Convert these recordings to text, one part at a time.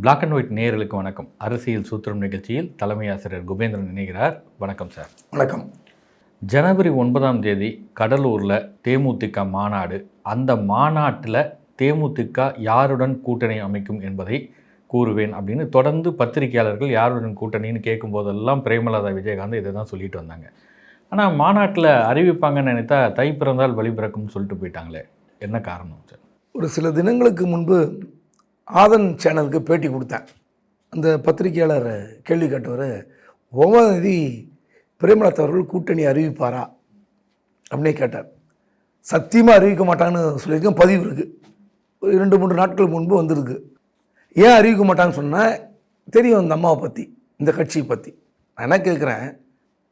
Black and white நேயர்களுக்கு வணக்கம். அரசியல் சூத்திரம் நிகழ்ச்சியில் தலைமை ஆசிரியர் குபேந்திரன் இணைகிறார். வணக்கம் சார். வணக்கம். ஜனவரி ஒன்பதாம் தேதி கடலூரில் தேமுதிக மாநாடு. அந்த மாநாட்டில் தேமுதிக யாருடன் கூட்டணி அமைக்கும் என்பதை கூறுவேன் அப்படின்னு தொடர்ந்து பத்திரிகையாளர்கள் யாருடன் கூட்டணின்னு கேட்கும்போதெல்லாம் பிரேமலதா விஜயகாந்த் இதை தான் சொல்லிட்டு வந்தாங்க. ஆனால் மாநாட்டில் அறிவிப்பாங்கன்னு நினைத்தா தை பிறந்தால் வழி பிறக்கும்னு சொல்லிட்டு போயிட்டாங்களே. என்ன காரணம் சார்? ஒரு சில தினங்களுக்கு முன்பு ஆதன் சேனலுக்கு பேட்டி கொடுத்தேன். அந்த பத்திரிகையாளர் கேள்வி கேட்டவர் ஒன்பதாம் தேதி பிரேமலதா அவர்கள் கூட்டணி அறிவிப்பாரா? அப்படின்னே கேட்டார். சத்தியமாக அறிவிக்க மாட்டாங்கன்னு சொல்லியிருக்கேன். பதிவு இருக்குது ஒரு இரண்டு மூன்று நாட்கள் முன்பு வந்திருக்கு. ஏன் அறிவிக்க மாட்டாங்கன்னு சொன்னால் தெரியும் அந்த அம்மாவை பற்றி இந்த கட்சியை பற்றி நான் என்ன கேட்குறேன்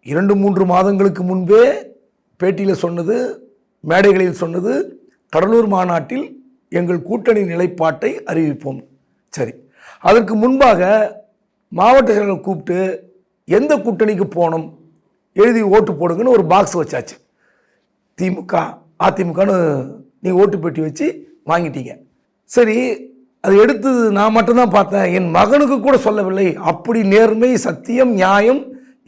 இரண்டு மூன்று மாதங்களுக்கு முன்பே பேட்டியில் சொன்னது மேடைகளில் சொன்னது கடலூர் மாநாட்டில் எங்கள் கூட்டணி நிலைப்பாட்டை அறிவிப்போம். சரி. அதற்கு முன்பாக மாவட்ட செயலர்கள் கூப்பிட்டு எந்த கூட்டணிக்கு போகணும்? எழுதி ஓட்டு போடுங்கன்னு ஒரு பாக்ஸ் வச்சாச்சு. திமுக அதிமுகன்னு நீங்கள் ஓட்டு பெட்டி வச்சு வாங்கிட்டீங்க. சரி அது எடுத்து நான் மட்டும்தான் பார்த்தேன். என் மகனுக்கு கூட சொல்லவில்லை. அப்படி நேர்மை சத்தியம் நியாயம்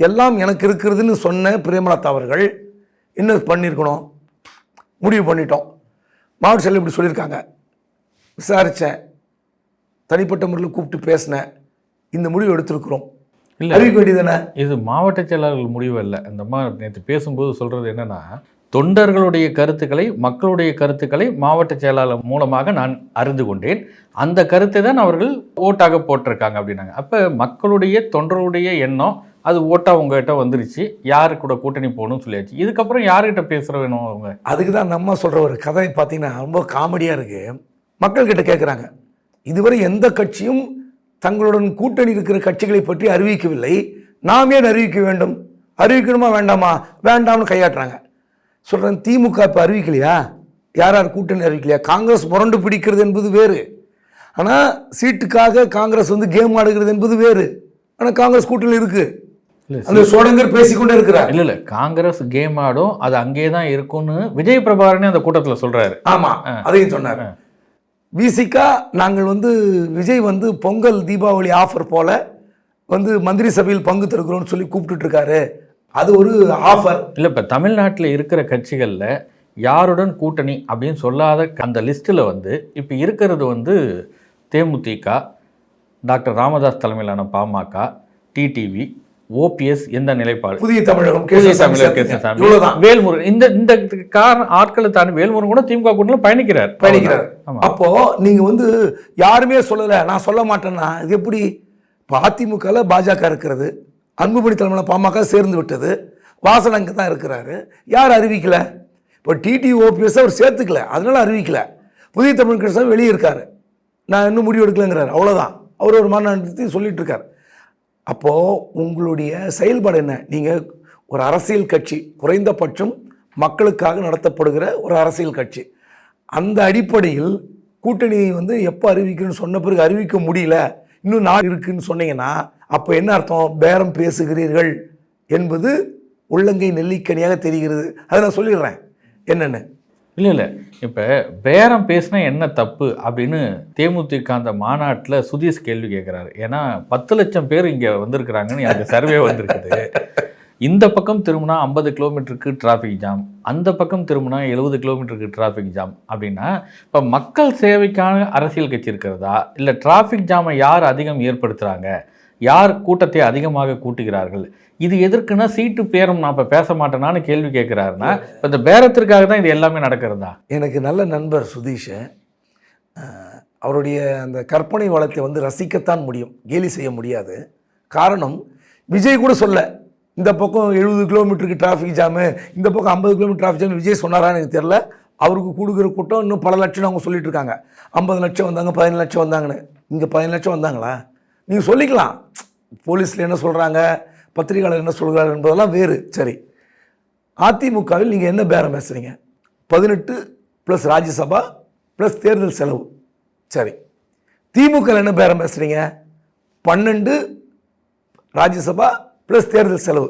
எல்லாம் எனக்கு இருக்கிறதுன்னு சொன்ன பிரேமலதா அவர்கள் என்ன பண்ணியிருக்கணும்? முடிவு பண்ணிட்டோம். மாவட்ட செயலர் இப்படி சொல்லியிருக்காங்க. விசாரித்தேன் தனிப்பட்ட முறையில் கூப்பிட்டு பேசினேன். இந்த முடிவு எடுத்திருக்கிறோம். இல்லை. அறிவிக்க வேண்டியதானே இது மாவட்ட செயலாளர்கள் முடிவு அல்ல. அந்த அம்மா நேற்று பேசும்போது சொல்றது என்னன்னா தொண்டர்களுடைய கருத்துக்களை மக்களுடைய கருத்துக்களை மாவட்ட செயலாளர் மூலமாக நான் அறிந்து கொண்டேன். அந்த கருத்தை தான் அவர்கள் ஓட்டாக போட்டிருக்காங்க அப்படின்னாங்க. அப்போ மக்களுடைய தொண்டர்களுடைய எண்ணம் அது ஓட்டா உங்ககிட்ட வந்துருச்சு. யாரு கூட கூட்டணி போகணும்னு சொல்லியாச்சு. இதுக்கப்புறம் யாருக்கிட்ட பேசுற வேணும் அவங்க? அதுக்கு தான் நம்ம சொல்கிற ஒரு கதை பார்த்தீங்கன்னா ரொம்ப காமெடியாக இருக்குது மக்கள்கிட்ட கேட்குறாங்க இதுவரை எந்த கட்சியும் தங்களுடன் கூட்டணி இருக்கிற கட்சிகளை பற்றி அறிவிக்கவில்லை. நாம் ஏன் அறிவிக்க வேண்டும்? அறிவிக்கணுமா வேண்டாமா? வேண்டாம்னு கையாட்டுறாங்க. சொல்கிறேன் திமுக இப்போ அறிவிக்கலையா? யார் யார் கூட்டணி அறிவிக்கலையா? காங்கிரஸ் முரண்டு பிடிக்கிறது என்பது வேறு. ஆனால் சீட்டுக்காக காங்கிரஸ் வந்து கேம் ஆடுகிறது என்பது வேறு. ஆனால் காங்கிரஸ் கூட்டணி இருக்குது அந்த சோழங்கர் பேசிக்கொண்டே இருக்கிறார். இல்ல இல்ல காங்கிரஸ் கேம் ஆடும் அது அங்கேயே தான் இருக்கும்னு விஜய் பிரபாகரனே அந்த கூட்டத்துல சொல்றாரு. ஆமா அதையும் சொன்னார். விசிகா நாங்கள் வந்து விஜய் வந்து பொங்கல் தீபாவளி ஆஃபர் போல் வந்து மந்திரி சபையில் பங்கு தருகிறோம்னு சொல்லி கூப்பிட்டுருக்காரு அது ஒரு ஆஃபர் இல்லை இப்போ தமிழ்நாட்டில் இருக்கிற கட்சிகளில் யாருடன் கூட்டணி அப்படின்னு சொல்லாத அந்த லிஸ்ட்டில் வந்து இப்போ இருக்கிறது வந்து தேமுதிக டாக்டர் ராமதாஸ் தலைமையிலான பாமக டிடிவி ஓபிஎஸ் எந்த நிலைப்பாடு? புதிய தமிழகம் புதிய இவ்வளவுதான். வேல்முருகன். இந்த இந்த காரணம் ஆட்களை தாண்டி வேல்முருகன் கூட திமுக கூட்டணியில் பயணிக்கிறார். பயணிக்கிறார். அப்போ நீங்க வந்து யாருமே சொல்லல. நான் சொல்ல மாட்டேன்னா இது எப்படி? இப்போ அதிமுகவில் பாஜக இருக்கிறது. அன்புமணி தலைமையில் பாமக சேர்ந்து விட்டது. வாசன் அங்கே தான் இருக்கிறாரு. யார் அறிவிக்கல? இப்போ டிடி ஓபிஎஸ் அவர் சேர்த்துக்கல. அதனால அறிவிக்கல. புதிய தமிழ் கிருஷ்ணன் வெளியே இருக்காரு. நான் இன்னும் முடிவு எடுக்கலைங்கிறார். அவ்வளோதான் அவர் ஒரு மாநாட்டத்தை சொல்லிட்டு இருக்கார். அப்போது உங்களுடைய செயல்பாடு என்ன? நீங்கள் ஒரு அரசியல் கட்சி குறைந்தபட்சம் மக்களுக்காக நடத்தப்படுகிற ஒரு அரசியல் கட்சி. அந்த அடிப்படையில் கூட்டணி வந்து எப்போ அறிவிக்கணும்னு சொன்ன பிறகு அறிவிக்க முடியல. இன்னும் நாள் இருக்குன்னு சொன்னீங்கன்னா அப்போ என்ன அர்த்தம்? பேரம் பேசுகிறீர்கள் என்பது உள்ளங்கை நெல்லிக்கனியாக தெரிகிறது. அதை நான் சொல்லிடுறேன். என்னென்னு? இல்லை இல்லை. இப்போ பேரம் பேசினா என்ன தப்பு அப்படின்னு தேமுதிக அந்த மாநாட்டில் சுதீஷ் கேள்வி கேட்குறாரு ஏன்னா பத்து லட்சம் பேர் இங்கே வந்திருக்கிறாங்கன்னு எனக்கு சர்வே வந்திருக்குது. இந்த பக்கம் திரும்பினா ஐம்பது கிலோமீட்டருக்கு டிராஃபிக் ஜாம் அந்த பக்கம் திரும்பினா எழுபது கிலோமீட்டருக்கு டிராஃபிக் ஜாம் அப்படின்னா இப்போ மக்கள் சேவைக்கான அரசியல் கட்சி இருக்கிறதா? இல்லை டிராஃபிக் ஜாமை யார் அதிகம் ஏற்படுத்துகிறாங்க யார் கூட்டத்தை அதிகமாக கூட்டுகிறார்கள்? இது எதற்குன்னா சீட்டு பேரம் நான் இப்போ பேச மாட்டேனான்னு கேள்வி கேட்குறாருன்னா இப்போ இந்த பேரத்திற்காக தான் இது எல்லாமே நடக்கிறதா? எனக்கு நல்ல நண்பர் சுதீஷ் அவருடைய அந்த கற்பனை வளத்தை வந்து ரசிக்கத்தான் முடியும். கேலி செய்ய முடியாது. காரணம் விஜய் கூட சொல்ல இந்த பக்கம் எழுபது கிலோமீட்டருக்கு டிராஃபிக் ஜாமு இந்த பக்கம் ஐம்பது கிலோமீட்டர் டிராஃபிக் ஜாம் விஜய் சொன்னாரான்னு எனக்கு தெரில அவருக்கு கொடுக்குற கூட்டம் இன்னும் பல லட்சம் அவங்க சொல்லிட்டு இருக்காங்க. ஐம்பது லட்சம் வந்தாங்க பதினஞ்சு லட்சம் வந்தாங்கன்னு. இங்கே பதினஞ்சு லட்சம் வந்தாங்களா? நீங்கள் சொல்லிக்கலாம். போலீஸில் என்ன சொல்கிறாங்க பத்திரிகையாளர் என்ன சொல்கிறார் என்பதெல்லாம் வேறு. சரி. அதிமுகவில் நீங்கள் என்ன பேரம் பேசுகிறீங்க பதினெட்டு ப்ளஸ் ராஜ்யசபா ப்ளஸ் தேர்தல் செலவு. சரி. திமுகவில் என்ன பேரம் பேசுகிறீங்க பன்னெண்டு ராஜ்யசபா ப்ளஸ் தேர்தல் செலவு.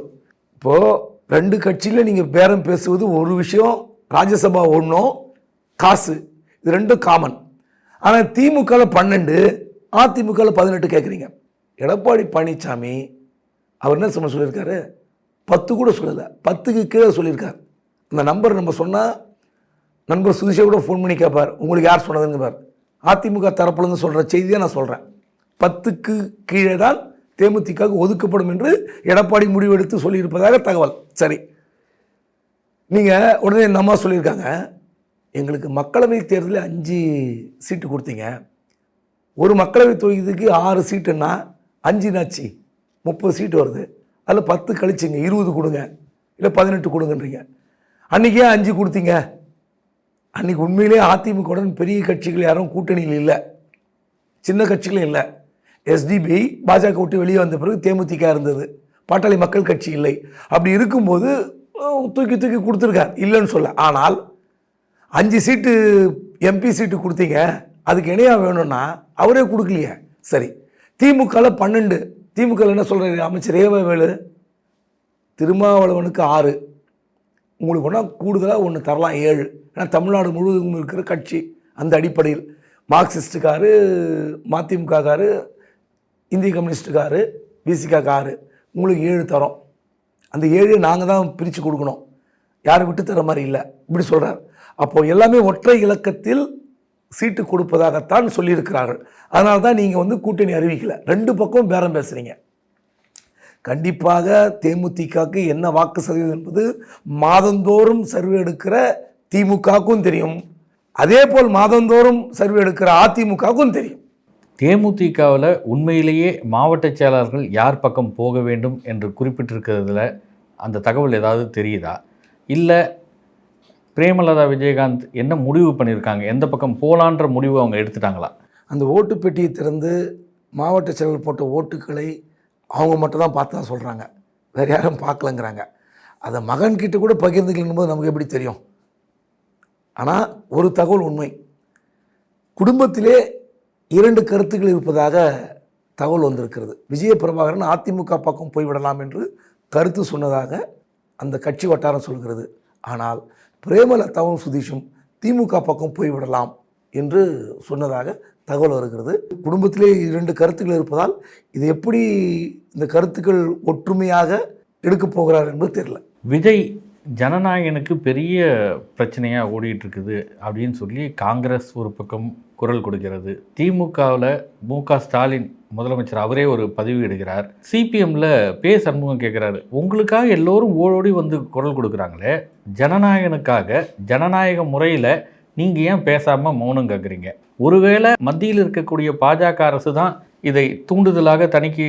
இப்போது ரெண்டு கட்சியில் நீங்கள் பேரம் பேசுவது ஒரு விஷயம் ராஜ்யசபா ஒன்றும் காசு. இது ரெண்டும் காமன் ஆனால் திமுகவில் பன்னெண்டு அதிமுகவில் பதினெட்டு கேட்குறீங்க எடப்பாடி பழனிசாமி அவர் என்ன சொன்ன சொல்லியிருக்காரு? பத்து கூட சொல்லலை. பத்துக்கு கீழே சொல்லியிருக்கார். அந்த நம்பர் நம்ம சொன்னால் நண்பர் சுதிஷை கூட ஃபோன் பண்ணி கேட்பார் உங்களுக்கு யார் சொன்னதுங்க பார் அதிமுக தரப்புலேருந்து சொல்கிற செய்தியை நான் சொல்கிறேன் பத்துக்கு கீழே தான் தேமுதிகவுக்கு ஒதுக்கப்படும் என்று எடப்பாடி முடிவெடுத்து சொல்லியிருப்பதாக தகவல். சரி. நீங்கள் உடனே இந்த அம்மா சொல்லியிருக்காங்க எங்களுக்கு மக்களவை தேர்தலில் அஞ்சு சீட்டு கொடுத்தீங்க. ஒரு மக்களவை தொகுதிக்கு ஆறு சீட்டுன்னா அஞ்சு நாச்சு முப்பது சீட்டு வருது. அதில் பத்து கழிச்சிங்க இருபது கொடுங்க. இல்லை பதினெட்டு கொடுங்கன்றீங்க. அன்றைக்கே அஞ்சு கொடுத்தீங்க. அன்றைக்கி உண்மையிலே அதிமுகவுடன் பெரிய கட்சிகள் யாரும் கூட்டணியில் இல்லை. சின்ன கட்சிகளும் இல்லை. எஸ்டிபி பாஜக விட்டு வெளியே வந்த பிறகு தேமுதிக இருந்தது. பாட்டாளி மக்கள் கட்சி இல்லை. அப்படி இருக்கும்போது தூக்கி தூக்கி கொடுத்துருக்கார். இல்லைன்னு சொல்ல. ஆனால் அஞ்சு சீட்டு எம்பி சீட்டு கொடுத்தீங்க. அதுக்கு இணையாக வேணும்னா அவரே கொடுக்கலையே. சரி. திமுகவில் பன்னெண்டு. திமுகவில் என்ன சொல்கிறாரு அமைச்சர் ஏவவேலு திருமாவளவனுக்கு ஆறு. உங்களுக்கு ஒன்றா கூடுதலாக ஒன்று தரலாம் ஏழு. ஏன்னா தமிழ்நாடு முழுவதும் இருக்கிற கட்சி அந்த அடிப்படையில். மார்க்சிஸ்டுக்காரு மதிமுகக்காரு இந்திய கம்யூனிஸ்டுக்காரு பிசிகா காரு உங்களுக்கு ஏழு தரோம். அந்த ஏழு நாங்கள் தான் பிரித்து கொடுக்கணும். யாரும் விட்டு தர மாதிரி இல்லை. இப்படி சொல்கிறார் அப்போது எல்லாமே ஒற்றை இலக்கத்தில் சீட்டு கொடுப்பதாகத்தான் சொல்லியிருக்கிறார்கள். அதனால தான் நீங்கள் வந்து கூட்டணி அறிவிக்கலை. ரெண்டு பக்கம் பேரம் பேசுகிறீங்க கண்டிப்பாக தேமுதிகக்கு என்ன வாக்கு சதவீதம் என்பது மாதந்தோறும் சர்வே எடுக்கிற திமுகவுக்கும் தெரியும். அதே போல் மாதந்தோறும் சர்வே எடுக்கிற அதிமுகவுக்கும் தெரியும். தேமுதிகவில் உண்மையிலேயே மாவட்ட செயலாளர்கள் யார் பக்கம் போக வேண்டும் என்று குறிப்பிட்டிருக்கிறதுல அந்த தகவல் ஏதாவது தெரியுதா? இல்லை பிரேமலதா விஜயகாந்த் என்ன முடிவு பண்ணியிருக்காங்க? எந்த பக்கம் போலான்ற முடிவு அவங்க எடுத்துட்டாங்களா? அந்த ஓட்டு பெட்டியை திறந்து மாவட்ட செயலர் போட்ட ஓட்டுக்களை அவங்க மட்டும் தான் பார்த்து தான் சொல்கிறாங்க வேறு யாரும் பார்க்கலங்கிறாங்க. அதை மகன்கிட்ட கூட பகிர்ந்துக்கலும் போது நமக்கு எப்படி தெரியும்? ஆனால் ஒரு தகவல் உண்மை. குடும்பத்திலே இரண்டு கருத்துக்கள் இருப்பதாக தகவல் வந்திருக்கிறது. விஜய பிரபாகரன் அதிமுக பக்கம் போய்விடலாம் என்று கருத்து சொன்னதாக அந்த கட்சி வட்டாரம் சொல்கிறது. ஆனால் பிரேமலதாவும் சுதீஷும் திமுக பக்கம் போய்விடலாம் என்று சொன்னதாக தகவல் வருகிறது. குடும்பத்திலே இரண்டு கருத்துக்கள் இருப்பதால் இது எப்படி இந்த கருத்துக்கள் ஒற்றுமையாக எடுக்கப் போகிறார் என்பது தெரியல. விஜய் ஜனநாயகனுக்கு பெரிய பிரச்சனையாக ஓடிட்டு இருக்குது அப்படின்னு சொல்லி காங்கிரஸ் ஒரு பக்கம் குரல் கொடுக்கிறது. திமுகவில் மு க ஸ்டாலின் முதலமைச்சர் அவரே ஒரு பதிவு எடுக்கிறார். சிபிஎம்ல பே சண்முகம் கேட்குறாரு உங்களுக்காக எல்லோரும் ஓடோடி வந்து குரல் கொடுக்குறாங்களே. ஜனநாயகனுக்காக ஜனநாயக முறையில் நீங்கள் ஏன் பேசாமல் மௌனம் கேட்குறீங்க ஒருவேளை மத்தியில் இருக்கக்கூடிய பாஜக அரசு தான் இதை தூண்டுதலாக தணிக்கை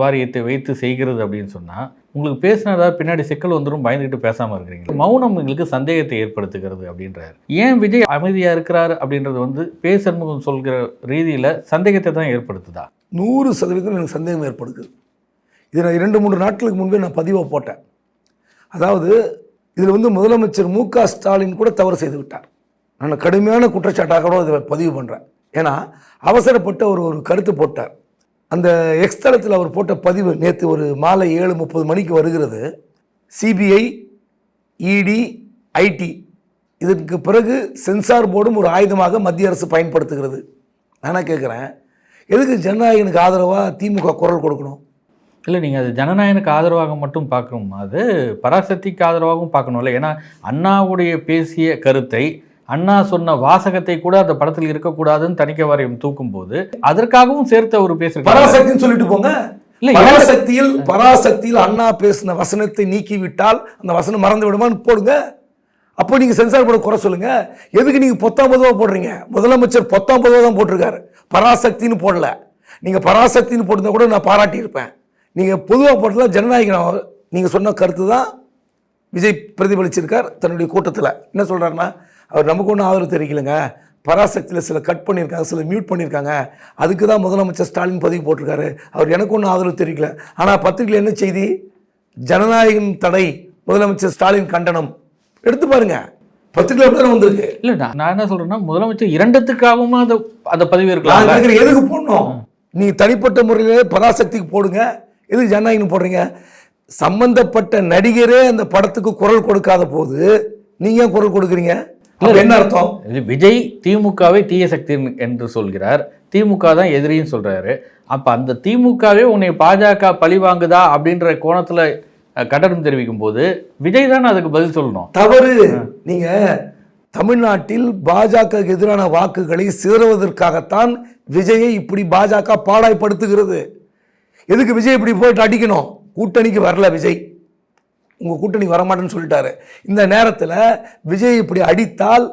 வாரியத்தை வைத்து செய்கிறது அப்படின்னு சொன்னால் உங்களுக்கு பேசினதா பின்னாடி சிக்கல் வந்துடும் பயந்துகிட்டு பேசாமல் இருக்கிறீங்க. மௌனம் எங்களுக்கு சந்தேகத்தை ஏற்படுத்துகிறது அப்படின்றாரு. ஏன் விஜய் அமைதியாக இருக்கிறாரு அப்படின்றது வந்து பே சொல்கிற ரீதியில் சந்தேகத்தை தான் ஏற்படுத்துதா? நூறு சதவீதம் எனக்கு சந்தேகம் ஏற்படுது. இதை நான் இரண்டு மூன்று நாட்களுக்கு முன்பே நான் பதிவாக போட்டேன். அதாவது இதில் வந்து முதலமைச்சர் மு க ஸ்டாலின் கூட தவறு செய்து விட்டார். நான் கடுமையான குற்றச்சாட்டாக கூட இதை பதிவு பண்ணுறேன் ஏன்னா அவசரப்பட்டு அவர் ஒரு கருத்து போட்டார். அந்த எக்ஸ்தலத்தில் அவர் போட்ட பதிவு நேற்று ஒரு மாலை ஏழு முப்பது மணிக்கு வருகிறது. சிபிஐ இடி ஐடி. இதற்கு பிறகு சென்சார் போர்டும் ஒரு ஆயுதமாக மத்திய அரசு பயன்படுத்துகிறது. நான் கேட்குறேன் எதுக்கு ஜனநாயகனுக்கு ஆதரவாக திமுக குரல் கொடுக்கணும்? இல்லை நீங்கள் அது ஜனநாயகனுக்கு ஆதரவாக மட்டும் பார்க்கணும். அது பராசக்திக்கு ஆதரவாகவும் பார்க்கணும். இல்லை ஏன்னா அண்ணாவுடைய பேசிய கருத்தை அண்ணா சொன்ன வாசகத்தை கூட அந்த படத்தில் இருக்கக்கூடாதுன்னு தணிக்கை வாரியம் தூக்கும்போது அதற்காகவும் சேர்த்து அவர் பேசுகிறார் பராசக்தின்னு சொல்லிட்டு போங்க. இல்ல, பராசக்தியில் பராசக்தியில் அண்ணா பேசின வசனத்தை நீக்கி விட்டால் அந்த வசனம் மறந்து விடுமான்னு போடுங்க. அப்போ நீங்க சென்சார் போர்டு குறை சொல்லுங்க. எதுக்கு நீங்க பொத்தாம் பொதுவாக போடுறீங்க? முதலமைச்சர் பொத்தாம் பொதுவாக தான் போட்டிருக்காரு. பராசக்தின்னு போடல. நீங்க பராசக்தின்னு போட்டிருந்தா கூட நான் பாராட்டி இருப்பேன் நீங்க பொதுவாக போட்டல ஜனநாயகம் நீங்க சொன்ன கருத்து தான் விஜய் பிரதிபலிச்சிருக்கார் தன்னுடைய கூட்டத்தில். என்ன சொல்றாருன்னா அவர் நமக்கு ஒன்றும் ஆதரவு தெரிவிக்கலைங்க பராசக்தியில் சில கட் பண்ணியிருக்காங்க சில மியூட் பண்ணியிருக்காங்க. அதுக்கு தான் முதலமைச்சர் ஸ்டாலின் பதிவு போட்டிருக்காரு. அவர் எனக்கு ஒன்றும் ஆதரவு தெரிவிக்கல ஆனால் பத்திரிகையில் என்ன செய்தி? ஜனநாயகம் தடை முதலமைச்சர் ஸ்டாலின் கண்டனம். எடுத்து பாருங்க. பத்திரிகையில் அப்படி வந்திருக்கு. இல்லை நான் என்ன சொல்றேன்னா முதலமைச்சர் இரண்டுத்துக்காகவும் அந்த அந்த பதிவு இருக்கலாம். எதுக்கு போடணும்? நீ தனிப்பட்ட முறையிலே பராசக்திக்கு போடுங்க. எதுக்கு ஜனநாயகம் போடுறீங்க? சம்பந்தப்பட்ட நடிகரே அந்த படத்துக்கு குரல் கொடுக்காத போது நீங்க ஏன் குரல் கொடுக்குறீங்க? என்ன அர்த்தம்? விஜய் திமுகவை தீய சக்தி என்று சொல்கிறார். திமுக தான் எதிரின்னு சொல்றாரு. அப்ப அந்த திமுகவே உன்னை பாஜக பழி வாங்குதா அப்படின்ற கோணத்துல கண்டனம் தெரிவிக்கும் போது விஜய் தான் அதுக்கு பதில் சொல்லணும். தவறு. நீங்க தமிழ்நாட்டில் பாஜக எதிரான வாக்குகளை சிதறுவதற்காகத்தான் விஜயை இப்படி பாஜக பாடாய்படுத்துகிறது எதுக்கு விஜய் இப்படி போயிட்டு அடிக்கணும்? கூட்டணிக்கு வரல விஜய். உங்கள் கூட்டணி வரமாட்டேன்னு சொல்லிட்டாரு. இந்த நேரத்தில் விஜய் இப்படி அடித்தால்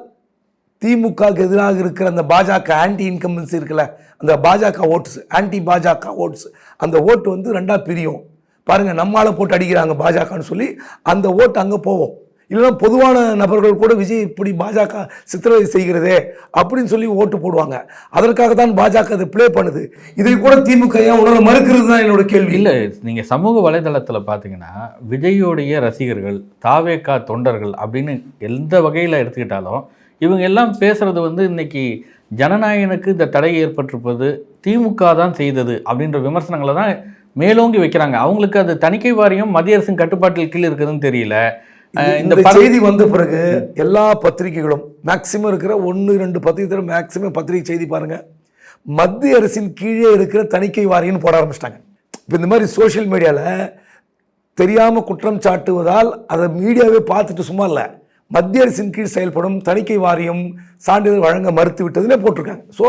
திமுகவுக்கு எதிராக இருக்கிற அந்த பாஜக ஆன்டி இன்கம்பன்சி இருக்குல்ல அந்த பாஜக ஓட்ஸ் ஆன்டி பாஜக ஓட்ஸ் அந்த ஓட்டு வந்து ரெண்டாக பிரியும். பாருங்கள் நம்மளால் போட்டு அடிக்கிறாங்க பாஜகன்னு சொல்லி அந்த ஓட்டு அங்கே போவோம் இல்லைன்னா பொதுவான நபர்கள் கூட விஜய் இப்படி பாஜக சித்திரவதை செய்கிறதே அப்படின்னு சொல்லி ஓட்டு போடுவாங்க. அதற்காக தான் பாஜக அதை ப்ளே பண்ணுது. இதை கூட திமுக ஏன் உணர மறுக்கிறது தான் என்னோட கேள்வி. இல்லை நீங்கள் சமூக வலைதளத்தில் பார்த்தீங்கன்னா விஜயோடைய ரசிகர்கள் தாவேக்கா தொண்டர்கள் அப்படின்னு எந்த வகையில் எடுத்துக்கிட்டாலும் இவங்க எல்லாம் பேசுகிறது வந்து இன்னைக்கு ஜனநாயகனுக்கு இந்த தடை ஏற்பட்டிருப்பது திமுக தான் செய்தது அப்படின்ற விமர்சனங்களை தான் மேலோங்கி வைக்கிறாங்க. அவங்களுக்கு அது தணிக்கை வாரியம் மத்திய அரசின் கட்டுப்பாட்டில் கீழே இருக்குதுன்னு தெரியல. இந்த செய்தி வந்த பிறகு எல்லா பத்திரிகைகளும் மேக்சிமம் இருக்கிற ஒன்று ரெண்டு பத்திரிகை மேக்சிமம் பத்திரிகை செய்தி பாருங்க. மத்திய அரசின் கீழே இருக்கிற தணிக்கை வாரியம்னு போட ஆரம்பிச்சிட்டாங்க. இப்போ இந்த மாதிரி சோஷியல் மீடியாவில் தெரியாமல் குற்றம் சாட்டுவதால் அதை மீடியாவே பார்த்துட்டு சும்மா இல்லை. மத்திய அரசின் கீழ் செயல்படும் தணிக்கை வாரியம் சான்றிதழ் வழங்க மறுத்து விட்டதுன்னே போட்டிருக்காங்க. ஸோ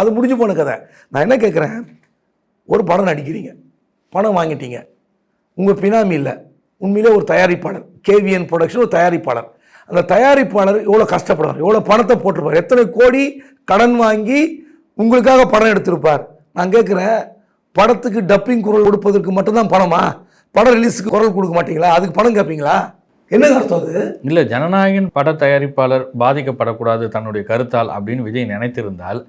அது முடிஞ்சு போன கதை. நான் என்ன கேட்குறேன் ஒரு படம் நடிக்கிறீங்க. பணம் வாங்கிட்டீங்க. உங்கள் பினாமி இல்லை. உண்மையிலே ஒரு தயாரிப்பாளர் கேவிஎன் ப்ரொடக்ஷன் ஒரு தயாரிப்பாளர். அந்த தயாரிப்பாளர் எவ்வளோ கஷ்டப்படுவார்? எவ்வளோ பணத்தை போட்டிருப்பார்? எத்தனை கோடி கடன் வாங்கி உங்களுக்காக படம் எடுத்திருப்பார்? நான் கேட்குறேன் படத்துக்கு டப்பிங் குரல் கொடுப்பதற்கு மட்டும்தான் பணமா? படம் ரிலீஸுக்கு குரல் கொடுக்க மாட்டீங்களா? அதுக்கு பணம் கேட்பீங்களா? என்ன அர்த்தம் அது? இல்ல ஜனநாயகன் பட தயாரிப்பாளர் பாதிக்கப்படக்கூடாது தன்னுடைய கருத்தால் அப்படின்னு விஜய் நினைத்திருந்தால்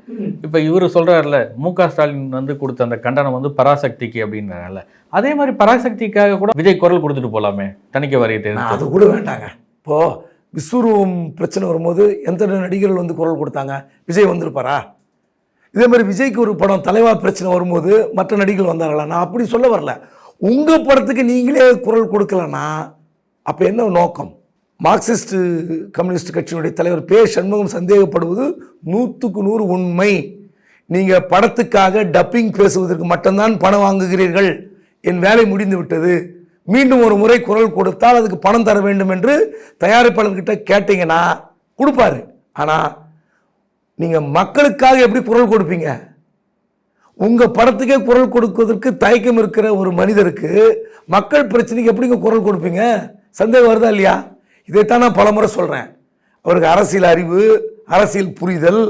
இப்ப இவர் சொல்றாருல மு க ஸ்டாலின் வந்து கொடுத்த அந்த கண்டனம் வந்து பராசக்திக்கு அப்படின்றனால அதே மாதிரி பராசக்திக்காக கூட விஜய் குரல் கொடுத்துட்டு போலாமே தணிக்கை வாரியத்தை. அது கூட வேண்டாங்க. இப்போ விஸ்வரூபம் பிரச்சனை வரும்போது எந்த நடிகர்கள் வந்து குரல் கொடுத்தாங்க? விஜய் வந்திருப்பாரா? இதே மாதிரி விஜய்க்கு ஒரு படம் தலைவா பிரச்சனை வரும்போது மற்ற நடிகர்கள் வந்தாங்களா நான் அப்படி சொல்ல வரல. உங்க படத்துக்கு நீங்களே குரல் கொடுக்கலன்னா அப்போ என்ன நோக்கம்? மார்க்சிஸ்ட் கம்யூனிஸ்ட் கட்சியினுடைய தலைவர் பே சண்முகம் சந்தேகப்படுவது நூற்றுக்கு நூறு உண்மை. நீங்கள் படத்துக்காக டப்பிங் பேசுவதற்கு மட்டும்தான் பணம் வாங்குகிறீர்கள். என் வேலை முடிந்து விட்டது மீண்டும் ஒரு முறை குரல் கொடுத்தால் அதுக்கு பணம் தர வேண்டும் என்று தயாரிப்பாளர்கிட்ட கேட்டீங்கன்னா கொடுப்பாரு. ஆனால் நீங்கள் மக்களுக்காக எப்படி குரல் கொடுப்பீங்க? உங்கள் படத்துக்கே குரல் கொடுப்பதற்கு தயக்கம் இருக்கிற ஒரு மனிதருக்கு மக்கள் பிரச்சனைக்கு எப்படிங்க குரல் கொடுப்பீங்க? சந்தேகம் வருதா இல்லையா? இதைத்தான் நான் பலமுறை சொல்கிறேன் அவருக்கு அரசியல் அறிவு அரசியல் புரிதல்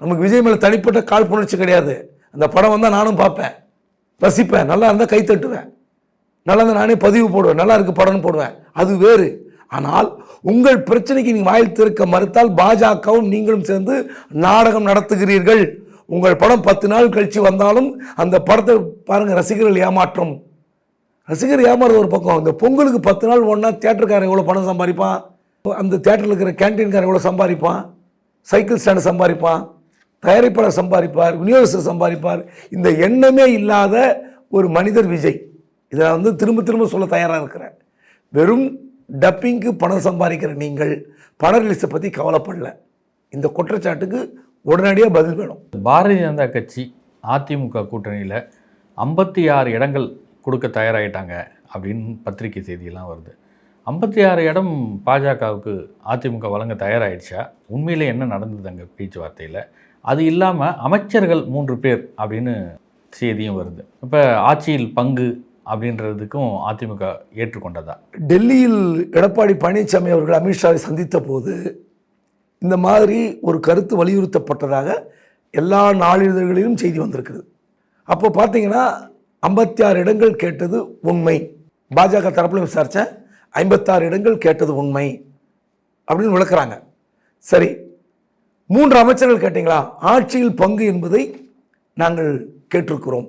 நமக்கு விஜய் மேல தனிப்பட்ட காழ்ப்புணர்ச்சி கிடையாது. அந்த படம் வந்தால் நானும் பார்ப்பேன். ரசிப்பேன். நல்லா இருந்தால் கை தட்டுவேன். நல்லா இருந்தால் நானே பதிவு போடுவேன். நல்லா இருக்கு படம்னு போடுவேன். அது வேறு. ஆனால் உங்கள் பிரச்சனைக்கு நீங்கள் வாயில் திறக்க மறுத்தால் பாஜகவும் நீங்களும் சேர்ந்து நாடகம் நடத்துகிறீர்கள். உங்கள் படம் பத்து நாள் கழிச்சு வந்தாலும் அந்த படத்தை பாருங்கள் ரசிகர்கள் ஏமாற்றம். ரசிகர் ஏமாறுறது ஒரு பக்கம். இந்த பொங்கலுக்கு பத்து நாள் ஒன்றா தேட்டருக்காரன் எவ்வளோ பணம் சம்பாதிப்பான்? அந்த தேட்டரில் இருக்கிற கேன்டீன்காரன் எவ்வளோ சம்பாதிப்பான்? Cycle stand சம்பாதிப்பான். தயாரிப்பாளர் சம்பாதிப்பார். விநியோகஸ்தர் சம்பாதிப்பார். இந்த எண்ணமே இல்லாத ஒரு மனிதர் விஜய். இதை நான் வந்து திரும்ப திரும்ப சொல்ல தயாராக இருக்கிறேன். வெறும் டப்பிங்க்கு பணம் சம்பாதிக்கிற நீங்கள் பண ரிலீஸை பற்றி கவலைப்படல. இந்த குற்றச்சாட்டுக்கு உடனடியாக பதில் வேணும். பாரதிய ஜனதா கட்சி அதிமுக கூட்டணியில் ஐம்பத்தி ஆறு இடங்கள் கொடுக்க தயாராகிட்டாங்க அப்படின்னு பத்திரிகை செய்தியெல்லாம் வருது. ஐம்பத்தி ஆறு இடம் பாஜகவுக்கு அதிமுக வழங்க தயாராகிடுச்சா உண்மையிலே என்ன நடந்தது அங்கே பேச்சுவார்த்தையில்? அது இல்லாமல் அமைச்சர்கள் மூன்று பேர் அப்படின்னு செய்தியும் வருது. இப்போ ஆட்சியில் பங்கு அப்படின்றதுக்கும் அதிமுக ஏற்றுக்கொண்டதா? டெல்லியில் எடப்பாடி பழனிசாமி அவர்கள் அமித்ஷாவை சந்தித்த போது இந்த மாதிரி ஒரு கருத்து வலியுறுத்தப்பட்டதாக எல்லா நாளிதழ்களிலும் செய்தி வந்திருக்குது. அப்போ பார்த்தீங்கன்னா ஐம்பத்தி ஆறு இடங்கள் கேட்டது உண்மை. பாஜக தரப்பில் விசாரித்தேன் ஐம்பத்தாறு இடங்கள் கேட்டது உண்மை அப்படின்னு விளக்குறாங்க. சரி மூன்று அமைச்சர்கள் கேட்டீங்களா? ஆட்சியில் பங்கு என்பதை நாங்கள் கேட்டிருக்கிறோம்.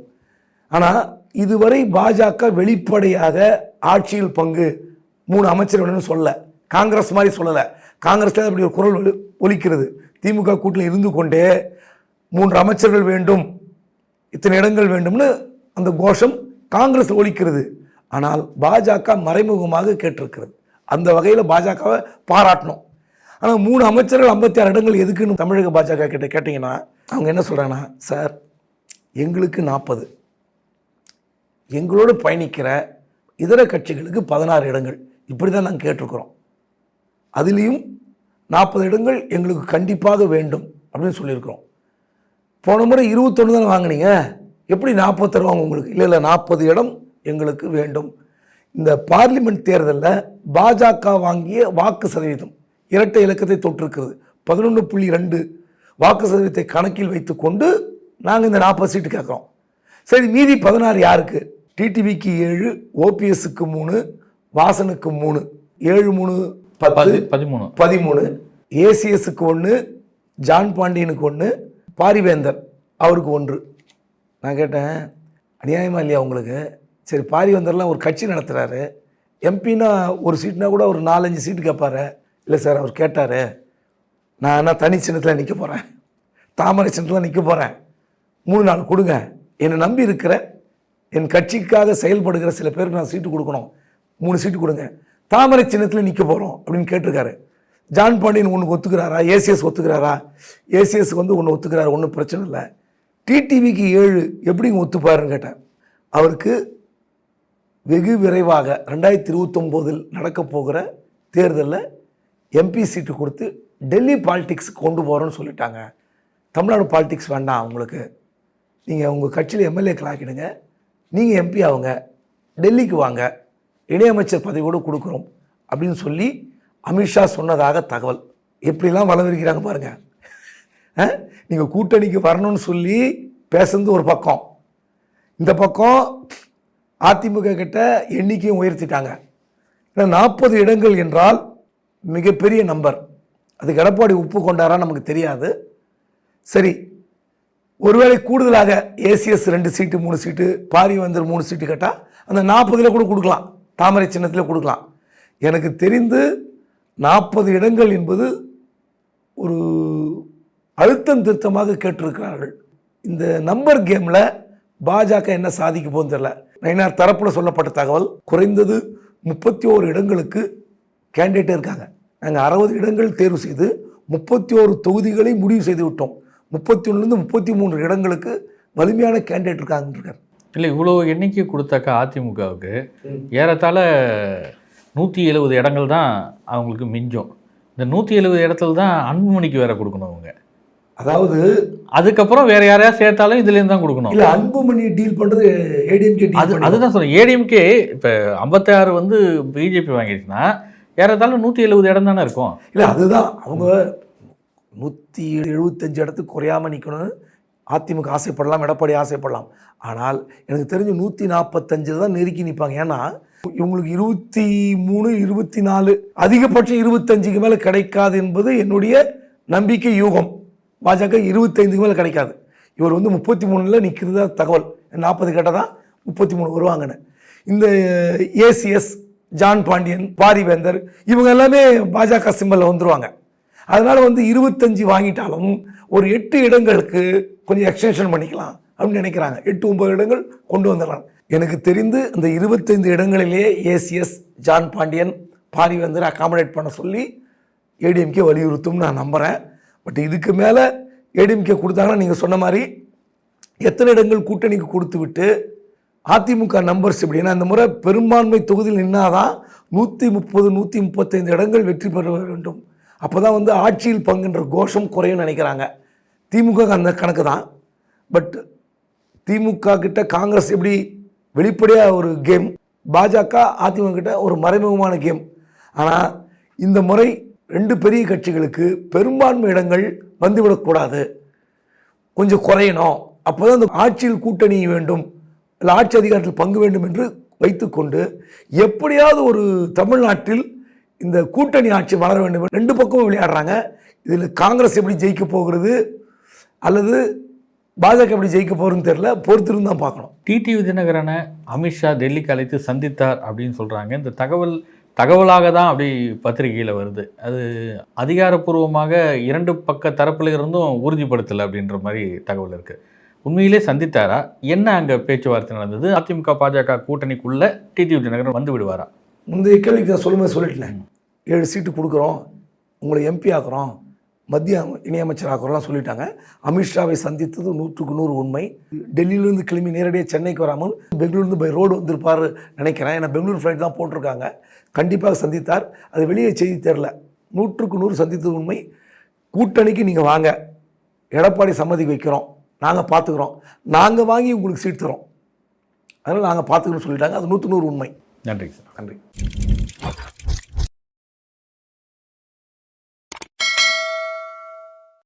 ஆனால் இதுவரை பாஜக வெளிப்படையாக ஆட்சியில் பங்கு மூணு அமைச்சர்கள் சொல்ல காங்கிரஸ் மாதிரி சொல்லலை. காங்கிரஸில் அப்படி ஒரு குரல் ஒலி- ஒலிக்கிறது. திமுக கூட்டில் இருந்து கொண்டே மூன்று அமைச்சர்கள் வேண்டும் இத்தனை இடங்கள் வேண்டும்னு அந்த கோஷம் காங்கிரஸ் ஒழிக்கிறது. ஆனால் பாஜக மறைமுகமாக கேட்டிருக்கிறது. அந்த வகையில் பாஜகவை பாராட்டணும். ஆனால் மூணு அமைச்சர்கள் ஐம்பத்தி ஆறு இடங்கள் எதுக்குன்னு தமிழக பாஜக கிட்ட கேட்டிங்கன்னா அவங்க என்ன சொல்கிறாங்கன்னா சார் எங்களுக்கு நாற்பது எங்களோடு பயணிக்கிற இதர கட்சிகளுக்கு பதினாறு இடங்கள். இப்படி தான் நாங்கள் கேட்டிருக்கிறோம். அதுலேயும் நாற்பது இடங்கள் எங்களுக்கு கண்டிப்பாக வேண்டும் அப்படின்னு சொல்லியிருக்கிறோம். போன முறை இருபத்தொன்று தானே வாங்கினீங்க? எப்படி நாற்பது தருவாங்க உங்களுக்கு? இல்லை இல்லை நாற்பது இடம் எங்களுக்கு வேண்டும். இந்த பார்லிமெண்ட் தேர்தலில் பாஜக வாங்கிய வாக்கு சதவீதம் இரட்டை இலக்கத்தை தொற்றிருக்கிறது பதினொன்று புள்ளி ரெண்டு வாக்கு சதவீதத்தை கணக்கில் வைத்துக்கொண்டு நாங்கள் இந்த நாற்பது சீட்டு கேட்குறோம். சரி மீதி பதினாறு யாருக்கு? டிடிவிக்கு ஏழு ஓபிஎஸ்க்கு மூணு வாசனுக்கு மூணு. ஏழு மூணு பத்து பதிமூணு. பதிமூணு. ஏசிஎஸ்க்கு ஒன்று ஜான் பாண்டியனுக்கு ஒன்று பாரிவேந்தர் அவருக்கு ஒன்று. நான் கேட்டேன் அநியாயமா இல்லையா உங்களுக்கு? சரி பாரிவேந்தர்லாம் ஒரு கட்சி நடத்துகிறாரு எம்பின்னா ஒரு சீட்னா கூட ஒரு நாலஞ்சு சீட்டு கேட்பாரு இல்லை சார் அவர் கேட்டார். நான் என்ன தனி சின்னத்தில் நிற்க போகிறேன் தாமரை சின்னத்தில் நிற்க போகிறேன் மூணு நாள் கொடுங்க. என்னை நம்பி இருக்கிற என் கட்சிக்காக செயல்படுகிற சில பேருக்கு நான் சீட்டு கொடுக்கணும். மூணு சீட்டு கொடுங்க. தாமரை சின்னத்தில் நிற்க போகிறோம் அப்படின்னு கேட்டிருக்காரு. ஜான் பாண்டியன் ஒன்று ஒத்துக்கிறாரா? ஏசிஎஸ் ஒத்துக்கிறாரா? ஏசிஎஸ் வந்து ஒன்று ஒத்துக்கிறாரு. ஒன்றும் பிரச்சனை இல்லை. டிடிவிக்கு ஏழு எப்படிங்க ஒத்துப்பாருன்னு கேட்டேன். அவருக்கு வெகு விரைவாக ரெண்டாயிரத்தி இருபத்தொம்போதில் நடக்க போகிற தேர்தலில் எம்பி சீட்டு கொடுத்து டெல்லி பாலிடிக்ஸ் கொண்டு போகிறோன்னு சொல்லிட்டாங்க. தமிழ்நாடு பாலிடிக்ஸ் வேண்டாம் உங்களுக்கு. நீங்கள் உங்கள் கட்சியில் எம்எல்ஏக்கள் ஆக்கிடுங்க. நீங்கள் எம்பி ஆகுங்க. டெல்லிக்கு வாங்க. இணையமைச்சர் பதவியோடு கொடுக்குறோம் அப்படின்னு சொல்லி அமித்ஷா சொன்னதாக தகவல். எப்படிலாம் வளர்விருக்கிறாங்க பாருங்கள் நீங்கள் கூட்டணிக்கு வரணும்னு சொல்லி பேசுனது ஒரு பக்கம். இந்த பக்கம் அதிமுக கிட்ட எண்ணிக்கையும் உயர்த்திட்டாங்க. ஏன்னா நாற்பது இடங்கள் என்றால் மிகப்பெரிய நம்பர். அதுக்கு எடப்பாடி உப்பு கொண்டாரா நமக்கு தெரியாது. சரி ஒருவேளை கூடுதலாக ஏசிஎஸ் ரெண்டு சீட்டு மூணு சீட்டு பாரிவந்தர் மூணு சீட்டு கேட்டால் அந்த நாற்பதில் கூட கொடுக்கலாம். தாமரை சின்னத்தில் கொடுக்கலாம். எனக்கு தெரிந்து நாற்பது இடங்கள் என்பது ஒரு அழுத்தம் திருத்தமாக கேட்டிருக்கிறார்கள். இந்த நம்பர் கேமில் பாஜக என்ன சாதிக்க போகுதுன்னு தெரியல. நயினார் தரப்பில் சொல்லப்பட்ட தகவல் குறைந்தது முப்பத்தி ஓரு இடங்களுக்கு கேண்டிடேட்டே இருக்காங்க. நாங்கள் அறுபது இடங்கள் தேர்வு செய்து முப்பத்தி ஓரு தொகுதிகளை முடிவு செய்து விட்டோம். முப்பத்தி ஒன்றுலேருந்து முப்பத்தி மூன்று இடங்களுக்கு வலிமையான கேண்டிடேட் இருக்காங்க இருக்கார். இல்லை இவ்வளோ எண்ணிக்கை கொடுத்தாக்கா அதிமுகவுக்கு ஏறத்தாழ நூற்றி எழுபது இடங்கள் தான் அவங்களுக்கு மிஞ்சும். இந்த நூற்றி எழுபது இடத்துல தான் அன்புமணிக்கு வேற கொடுக்கணும் அவங்க. அதாவது அதுக்கப்புறம் வேற யாரையா சேர்த்தாலும் இதுலேருந்து தான் கொடுக்கணும். இல்லை அன்புமணி டீல் பண்ணுறது ஏடிஎம்கே அது அதுதான் சொல்றேன். ஏடிஎம்கே இப்போ ஐம்பத்தாறு வந்து பிஜேபி வாங்கிடுச்சுன்னா ஏறத்தாழ நூற்றி எழுபது இடம் தானே இருக்கும். இல்லை அதுதான். அவங்க நூற்றி எழுபத்தஞ்சு இடத்துக்கு குறையாமல் நிற்கணும்னு அதிமுக ஆசைப்படலாம் எடப்பாடி ஆசைப்படலாம். ஆனால் எனக்கு தெரிஞ்சு நூற்றி நாற்பத்தஞ்சில் தான் நெருக்கி நிற்பாங்க ஏன்னா இவங்களுக்கு இருபத்தி மூணு இருபத்தி நாலு அதிகபட்சம் இருபத்தஞ்சுக்கு மேலே கிடைக்காது என்பது என்னுடைய நம்பிக்கை யூகம். பாஜக இருபத்தைந்துக்கு மேலே கிடைக்காது. இவர் வந்து முப்பத்தி மூணில் நிற்கிறதா தகவல். நாற்பது கேட்டால் தான் முப்பத்தி மூணு வருவாங்கன்னு இந்த ஏசிஎஸ் ஜான் பாண்டியன் பாரிவேந்தர் இவங்க எல்லாமே பாஜக சிம்பலில் வந்துருவாங்க. அதனால் வந்து இருபத்தஞ்சு வாங்கிட்டாலும் ஒரு எட்டு இடங்களுக்கு கொஞ்சம் எக்ஸ்டென்ஷன் பண்ணிக்கலாம் அப்படின்னு நினைக்கிறாங்க. எட்டு ஒன்பது இடங்கள் கொண்டு வந்துடலாம். எனக்கு தெரிந்து அந்த இருபத்தைந்து இடங்களிலேயே ஏசிஎஸ் ஜான் பாண்டியன் பாரிவேந்தர் அகாமடேட் பண்ண சொல்லி ஏடிஎம்கே வலியுறுத்தும் நான் நம்புகிறேன் பட் இதுக்கு மேலே ஏடிஎம்கே கொடுத்தாங்கன்னா நீங்கள் சொன்ன மாதிரி எத்தனை இடங்கள் கூட்டணிக்கு கொடுத்து விட்டு அதிமுக நம்பர்ஸ் எப்படின்னா இந்த முறை பெரும்பான்மை தொகுதியில் நின்னாதான் நூற்றி முப்பது நூற்றி முப்பத்தைந்து இடங்கள் வெற்றி பெற வேண்டும். அப்போ தான் வந்து ஆட்சியில் பங்குன்ற கோஷம் குறையும் நினைக்கிறாங்க. திமுக அந்த கணக்கு தான். பட் திமுக கிட்ட காங்கிரஸ் எப்படி வெளிப்படையாக ஒரு கேம் பாஜக அதிமுக கிட்ட ஒரு மறைமுகமான கேம் ஆனால் இந்த முறை ரெண்டு பெரிய கட்சிகளுக்கு பெரும்பான்மை இடங்கள் வந்துவிடக்கூடாது கொஞ்சம் குறையணும். அப்போ தான் அந்த ஆட்சியில் கூட்டணி வேண்டும் இல்லை ஆட்சி அதிகாரத்தில் பங்கு வேண்டும் என்று வைத்துக்கொண்டு எப்படியாவது ஒரு தமிழ்நாட்டில் இந்த கூட்டணி ஆட்சி வளர வேண்டும் என்று ரெண்டு பக்கமும் விளையாடுறாங்க. இதில் காங்கிரஸ் எப்படி ஜெயிக்க போகிறது அல்லது பாஜக எப்படி ஜெயிக்க போகிறதுன்னு தெரியல பொறுத்திருந்து தான் பார்க்கணும் டிடிவி தினகரனை அமித்ஷா டெல்லிக்கு அழைத்து சந்தித்தார் அப்படின்னு சொல்கிறாங்க இந்த தகவல் தகவலாக தான் அப்படி பத்திரிகையில் வருது. அது அதிகாரப்பூர்வமாக இரண்டு பக்க தரப்புல இருந்தும் உறுதிப்படுத்தலை அப்படின்ற மாதிரி தகவல் இருக்குது உண்மையிலே சந்தித்தாரா? என்ன அங்கே பேச்சுவார்த்தை நடந்தது? அதிமுக பாஜக கூட்டணிக்குள்ளே டிடிவி தினகரன் வந்து விடுவாரா? முந்தைய கேள்விக்கு நான் சொல்லும்போது சொல்லிட்டேன். ஏழு சீட்டு கொடுக்குறோம். உங்களை எம்பி ஆக்குறோம். மத்திய அம- இணையமைச்சர் ஆக்குறோம்லாம் சொல்லிட்டாங்க அமித்ஷாவை சந்தித்தது நூற்றுக்கு நூறு உண்மை. டெல்லியிலேருந்து கிளம்பி நேரடியாக சென்னைக்கு வராமல் பெங்களூர்லேருந்து பை ரோடு வந்திருப்பார் நினைக்கிறேன். ஏன்னா பெங்களூர் ஃப்ளைட் தான் போட்டிருக்காங்க. கண்டிப்பாக சந்தித்தார். அது வெளியே செய்தி தெரில நூற்றுக்கு நூறு சந்தித்தது உண்மை. கூட்டணிக்கு நீங்கள் வாங்க. எடப்பாடி சம்மதி வைக்கிறோம். நாங்கள் பார்த்துக்குறோம். நாங்கள் வாங்கி உங்களுக்கு சீட் தரோம். அதனால் நாங்கள் பார்த்துக்கிறோம்னு சொல்லிட்டாங்க. அது நூற்று நூறு உண்மை. நன்றி சார். நன்றி.